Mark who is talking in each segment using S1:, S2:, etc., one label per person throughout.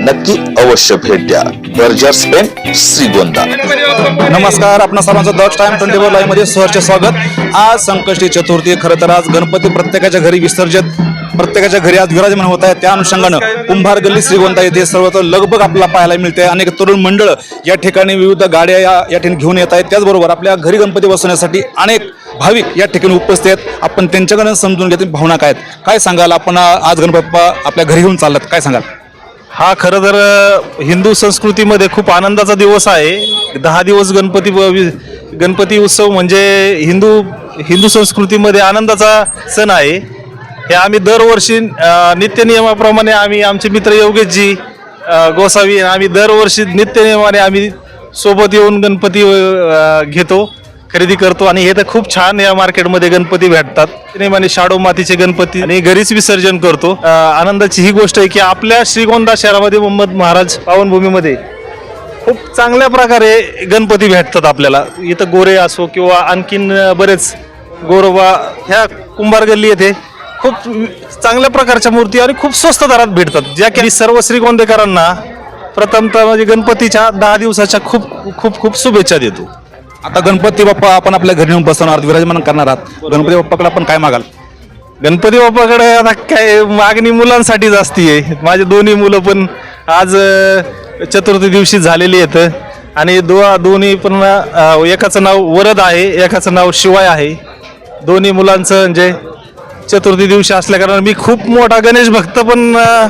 S1: नक्की अवश्य भेट द्या. बर्जर स्पेन श्रीगोंदा.
S2: नमस्कार आपणा सर्वांचं द टाइम ट्वेंटी फोर लाईव्हमध्ये सहर्ष स्वागत. आज संकष्टी चतुर्थी खरं तर आज गणपती प्रत्येकाच्या घरी विसर्जित प्रत्येकाच्या घरी आज विराजमान होत आहे. त्या अनुषंगानं कुंभार गल्ली श्रीगोंदा येथे सर्वत्र लगबग आपल्याला पाहायला मिळते. अनेक तरुण मंडळ या ठिकाणी विविध गाड्या या या ठिकाणी घेऊन येत आहेत. त्याचबरोबर आपल्या घरी गणपती बसवण्यासाठी अनेक भाविक या ठिकाणी उपस्थित आहेत. आपण त्यांच्याकडनं समजून घेतली. भावना काय आहेत? काय सांगाल आपण आज गणपती आपल्या घरी घेऊन चाललात? काय सांगाल?
S3: हा खरं तर हिंदू संस्कृतीमध्ये खूप आनंदाचा दिवस आहे. दहा दिवस गणपती गणपती उत्सव म्हणजे हिंदू हिंदू संस्कृतीमध्ये आनंदाचा सण आहे. हे आम्ही दरवर्षी नित्यनियमाप्रमाणे आम्ही आमचे मित्र योगेशजी गोसावी आम्ही दरवर्षी नित्यनियमाने आम्ही सोबत येऊन गणपती घेतो. खरेदी करतो आणि हे तर खूप छान या मार्केटमध्ये गणपती भेटतात. नेमाने शाडो मातीचे गणपती आणि घरीच विसर्जन करतो. आनंदाची ही गोष्ट आहे की आपल्या श्रीगोंदा शहरामध्ये मोहम्मद महाराज पावनभूमीमध्ये खूप चांगल्या प्रकारे गणपती भेटतात आपल्याला. इथं गोरे असो किंवा आणखीन बरेच गोरोबा ह्या कुंभार गल्ली येथे खूप चांगल्या प्रकारच्या मूर्ती आणि खूप स्वस्त दरात भेटतात. ज्या की सर्व श्रीगोंदेकरांना प्रथमतः म्हणजे गणपतीच्या दहा दिवसाच्या खूप खूप खूप शुभेच्छा देतो.
S2: आता गणपती बाप्पा आपण आपल्या घरी येऊन बसवणार विराजमान करणार आहात. गणपती बाप्पाकडे आपण काय मागाल?
S3: गणपती बाप्पाकडे आता काय मागणी मुलांसाठी जास्ती आहे माझे दोन्ही मुलं पण आज अ, चतुर्थी दिवशी झालेली आहेत. आणि दो दोन्ही पण अ, एकाचं नाव वरद आहे एकाचं नाव शिवाय आहे. दोन्ही मुलांचं म्हणजे चतुर्थी दिवशी असल्याकारणाने मी खूप मोठा गणेश भक्त पण अ,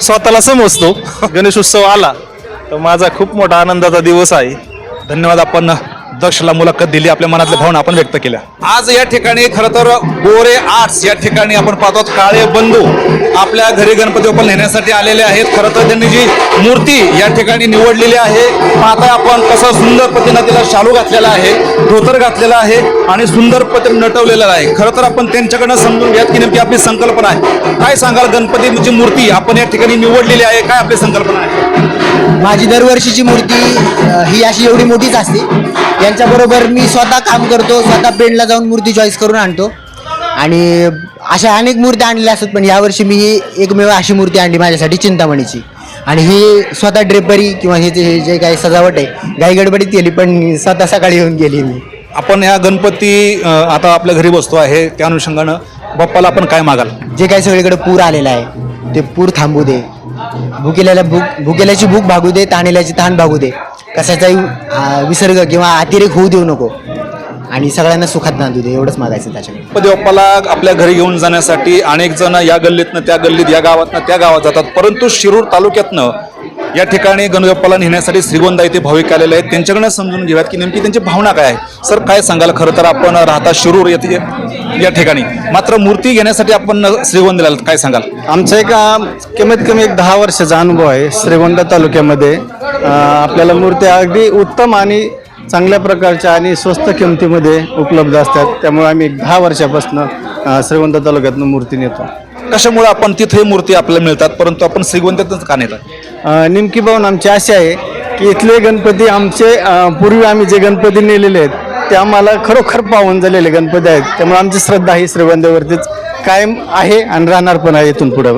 S3: स्वतःला समजतो. गणेश उत्सव आला तर माझा खूप मोठा आनंदाचा दिवस आहे.
S2: धन्यवाद आपण. अध्यक्षाला मुलाखत दिली आपल्या मनातल्या भावना आपण व्यक्त केल्या. आज या ठिकाणी खरं तर गोरे आर्ट्स या ठिकाणी आपण पाहतो काळे बंधू आपल्या घरी गणपती बाप्पा नेण्यासाठी आलेले आहेत. खरं तर त्यांनी जी मूर्ती या ठिकाणी निवडलेली आहे पाहता आपण कसं सुंदर पद्धतीनं तिला शालू घातलेला आहे धोतर घातलेला आहे आणि सुंदर पद्धतीने नटवलेला आहे. खरं तर आपण त्यांच्याकडनं समजून घ्यात की नेमकी आपली संकल्पना आहे. काय सांगाल गणपतीची मूर्ती आपण या ठिकाणी निवडलेली आहे? काय आपली संकल्पना आहे?
S4: माझी दरवर्षीची मूर्ती ही अशी एवढी मोठीच असते. यांच्याबरोबर मी स्वतः काम करतो स्वतः पेंडला जाऊन मूर्ती चॉईस करून आणतो. आणि अशा अनेक मूर्त्या आणलेल्या असतात पण यावर्षी मी ही एकमेव अशी मूर्ती आणली माझ्यासाठी चिंतामणीची. आणि ही स्वतः ड्रेपरी किंवा हे जे जे काही सजावट आहे घाई गडबडीत केली पण स्वतः सकाळी येऊन गेली मी.
S2: आपण या गणपती आता आपल्या घरी बसतो आहे त्या अनुषंगानं बाप्पाला आपण काय मागाल?
S4: जे काही सगळीकडे पूर आलेला आहे ते पूर थांबू दे. भुकेल्याला भूक भुकेल्याची भूक भागू दे ताणेल्याची ताण भागू दे. कशाचाही विसर्ग किंवा अतिरेक होऊ देऊ नको. आणि सगळ्यांना सुखात नांदू दे एवढंच मागायचं त्याच्याकडे.
S2: बाप्पाला आपल्या घरी घेऊन जाण्यासाठी अनेक जण या गल्लीतनं त्या गल्लीत या गावातनं त्या गावात जातात. परंतु शिरूर तालुक्यातनं या ठिकाणी गणपती बाप्पाला नेण्यासाठी श्रीगोंदा येथे भाविक आलेले आहेत. त्यांच्याकडनं समजून घेऊयात की नेमकी त्यांची भावना काय आहे. सर काय सांगाल? खरं तर आपण राहता शिरूर येथे या ठिकाणी. मात्र मूर्ती घेण्यासाठी आपण श्रीगोंद्याला आलात. काय सांगाल?
S5: आमचा एक अ, कमीत कमी एक दहा वर्षाचा अनुभव आहे श्रीगोंदा तालुक्यामध्ये. अ, आपल्याला मूर्त्या अगदी उत्तम आणि चांगल्या प्रकारच्या आणि स्वस्त किमतीमध्ये उपलब्ध असतात. त्यामुळे आम्ही दहा वर्षापासून श्रीगोंदा तालुक्यातून मूर्ती नेतो.
S2: कशामुळे आपण तिथे मूर्ती आपल्याला मिळतात परंतु आपण श्रीगोंद्यातच का नेतात?
S5: नेमकी पाहून आमची अशी आहे की इथले गणपती आमचे पूर्वी आम्ही जे गणपती नेलेले आहेत ते आम्हाला खरोखर पाहून झालेले गणपती आहेत. त्यामुळे आमची श्रद्धा ही श्रीगोंद्यावरतीच कायम आहे आणि राहणार पण आहे इथून पुढे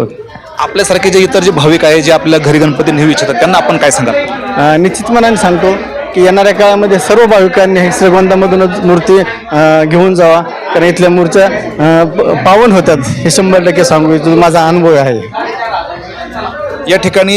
S2: आपल्यासारखे जे इतर जे भाविक आहे जे आपल्या घरी गणपती नेऊ इच्छितात त्यांना आपण काय सांगाल?
S5: अ, निश्चित मनाने सांगतो की येणाऱ्या काळामध्ये सर्व भाविकांनी हे श्रीगोंदामधूनच मूर्ती घेऊन जावा. कारण इथल्या मूर्त्या प- पावन होतात हे शंभर टक्के सांगू इच्छितो. माझा अनुभव आहे.
S2: या ठिकाणी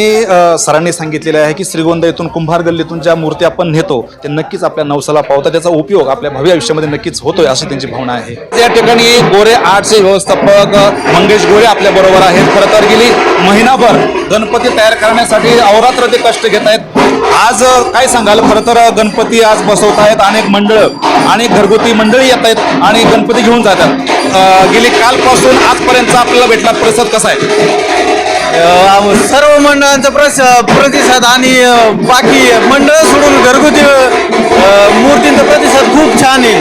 S2: सरांनी सांगितलेलं आहे की श्रीगोंदा येथून कुंभार गल्लीतून ज्या मूर्ती आपण नेतो ते नक्कीच आपल्या नवसाला पावतात. त्याचा उपयोग आपल्या भावी आयुष्यामध्ये नक्कीच होतोय अशी त्यांची भावना आहे. या ठिकाणी गोरे आर्टचे व्यवस्थापक मंगेश गोरे आपल्या बरोबर आहेत. खरं तर गेली महिनाभर गणपती तयार करण्यासाठी अवरात्र ते कष्ट घेत आहेत. आज काय सांगाल? खरं तर गणपती आज बसवत आहेत अनेक मंडळ अनेक घरगुती मंडळी येत आहेत आणि गणपती घेऊन जातात. गेली कालपासून आजपर्यंत आपल्याला भेटला प्रतिसाद कसा आहे?
S5: सर्व मंडळांचा प्रस प्रतिसाद आणि बाकी मंडळ सोडून घरगुती मूर्तींचा प्रतिसाद खूप छान आहे.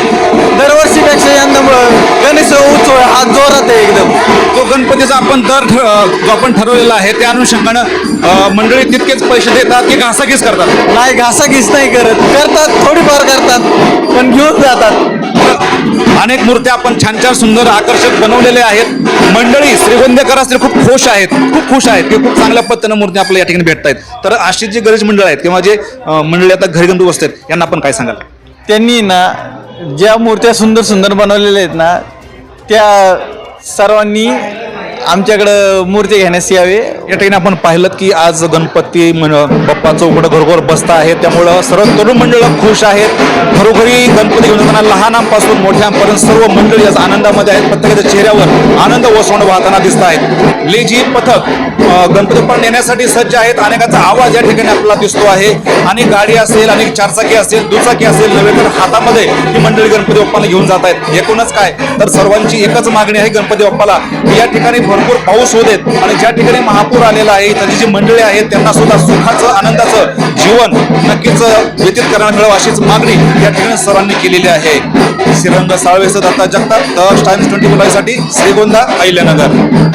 S5: दरवर्षीपेक्षा यंदा म- गणेश उत्सव हा जोरात आहे एकदम.
S2: तो गणपतीचा आपण दर जो आपण ठरवलेला आहे त्या अनुषंगानं मंडळी तितकेच पैसे देतात की घासाघीस करतात?
S5: नाही घासाघीस नाही करत. करतात थोडीफार करतात पण घेऊन जातात.
S2: अनेक मूर्त्या आपण छान छान सुंदर आकर्षक बनवलेले आहेत. मंडळी श्रीगोंदेकर असले खूप खुश आहेत. खूप खुश आहेत की खूप चांगल्या पद्धतीनं मूर्ती आपल्या या ठिकाणी भेटत आहेत तर अशी जी गरज मंडळ आहेत किंवा जे मंडळी आता घरी गंदू बसतात यांना आपण काय सांगाल?
S5: त्यांनी ना ज्या मूर्त्या सुंदर सुंदर बनवलेल्या आहेत ना त्या सर्वांनी आमच्याकडं मूर्ती घेण्यास यावे.
S2: या ठिकाणी आपण पाहिलं की आज गणपती मन- बाप्पा चौकट घरोघर बसत आहे. त्यामुळं सर्व तरुण मंडळ खुश आहेत. घरोघरी गणपती घेऊन जाताना लहानांपासून मोठ्यांपर्यंत सर्व मंडळी आज आनंदामध्ये आहेत. प्रत्येकाच्या चेहऱ्यावर आनंद ओसवण वाहताना दिसत आहेत. लेझी पथक गणपती पण नेण्यासाठी सज्ज आहेत. अनेकांचा आवाज या ठिकाणी आपल्याला दिसतो आहे. आणि गाडी असेल आणि चारचाकी असेल दुचाकी असेल नव्हे तर हातामध्ये ही मंडळी गणपती बाप्पाला घेऊन जात आहेत. एकूणच काय? तर सर्वांची एकच मागणी आहे गणपती बाप्पाला या ठिकाणी भरपूर पाऊस होत आणि ज्या ठिकाणी महापूर आलेला आहे. इथली जी मंडळी आहेत त्यांना सुद्धा सुखाचं आनंदाचं जीवन नक्कीच व्यतीत करायला मिळावं अशीच मागणी या ठिकाणी सरांनी केलेली आहे. Shrirang साळवेसर Datta Jagtap the Times twenty साठी श्रीगोंदा अहिल्यानगर.